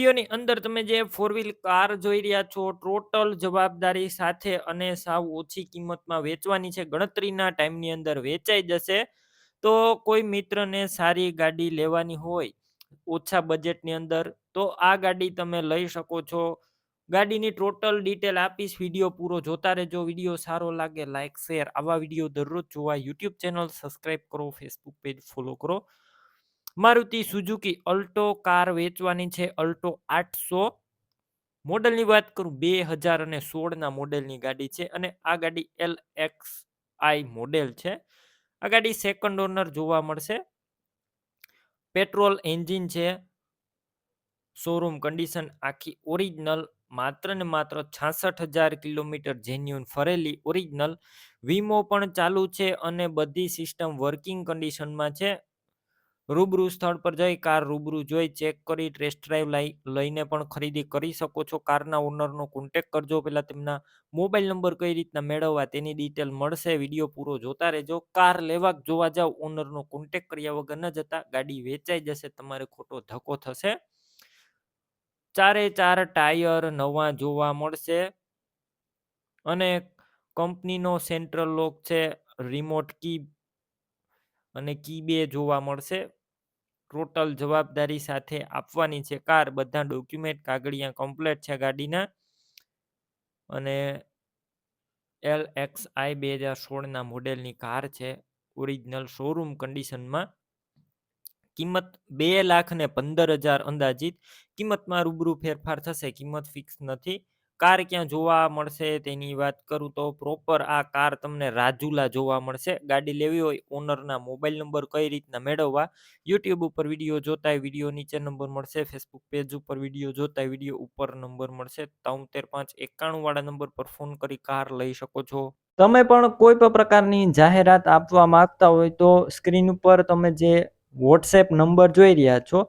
વિડીયોની અંદર તમે જે ફોર વ્હીલ કાર જોઈ રહ્યા છો ટોટલ જવાબદારી સાથે અને સાવ ઓછી કિંમતમાં વેચવાની છે, ગણતરીના ટાઈમની અંદર વેચાઈ જશે. તો કોઈ મિત્રને સારી ગાડી લેવાની હોય, ઓછા બજેટની અંદર, તો આ ગાડી તમે લઈ શકો છો. ગાડીની ટોટલ ડિટેલ આપીશ, વીડિયો પૂરો જોતા રહેજો, વીડિયો સારો લાગે લાઇક શેર આવા વીડિયો દરરોજ જોવા. યુટ્યુબ ચેનલ સબસ્ક્રાઈબ કરો ફેસબુક પેજ ફોલો કરો. મારુતિ સુઝુકી અલ્ટો કાર વેચવાની છે. અલ્ટો આઠસો. મોડલની વાત કરું, બે હજાર અને સોળના મોડેલની ગાડી છે અને આ ગાડી એલ એક્સ આઈ મોડેલ છે. આ ગાડી સેકન્ડ ઓનર જોવા મળશે. પેટ્રોલ એન્જિન છે. શોરૂમ કન્ડિશન આખી ઓરિજિનલ માત્ર ને માત્ર છાસઠ હજાર કિલોમીટર જેન્યુન ફરેલી ઓરિજિનલ વીમો પણ ચાલુ છે અને બધી સિસ્ટમ વર્કિંગ કન્ડિશનમાં છે. રૂબરૂ સ્થળ પર જઈ કાર રૂબરૂ જોઈ ચેક કરી, ટેસ્ટ ડ્રાઈવ લઈ, લઈને પણ ખરીદી કરી શકો છો. કારના ઓનરનો કોન્ટેક કરજો. પહેલાં તેમના મોબાઈલ નંબર કઈ રીતના મેળવવા તેની ડિટેલ મળશે. વીડિયો પૂરો જોતા રહેજો. કાર લેવા જોવા જાવ, ઓનરનો કોન્ટેક કર્યા વગર ન જતા ગાડી વેચાઈ જશે, તમારે ખોટો ધક્કો થશે. ચારે ચાર ટાયર નવા જોવા મળશે અને કંપનીનો સેન્ટ્રલ લોક છે, રિમોટ કી અને કી બે જોવા મળશે. ટોટલ જવાબદારી સાથે આપવાની છે કાર. બધા ડોક્યુમેન્ટ કાગળિયા કમ્પ્લેટ છે ગાડીના. અને એલ એક્સ આઈ બે હજાર સોળના મોડેલની કાર છે ઓરિજિનલ શોરૂમ કન્ડિશનમાં. કિંમત બે લાખ ને પંદર હજાર અંદાજિત. કિંમતમાં રૂબરૂ ફેરફાર થશે, કિંમત ફિક્સ નથી. કાર ક્યાં જોવા મળશે તેની વાત કરું તો પ્રોપર આ કાર તમને રાજુલા જોવા મળશે. ગાડી લેવી હોય ઓનરના મોબાઈલ નંબર કઈ રીતના મેળવવા યુટ્યુબ ઉપર વીડિયો જોતા વીડિયો નીચે નંબર મળશે. ફેસબુક પેજ ઉપર વીડિયો જોતા વીડિયો ઉપર નંબર મળશે. તોતેર પાંચ એકાણું વાળા નંબર પર ફોન કરી કાર લઈ શકો છો. તમે પણ કોઈ પણ પ્રકારની જાહેરાત આપવા માંગતા હોય તો સ્ક્રીન ઉપર તમે જે વોટ્સએપ નંબર જોઈ રહ્યા છો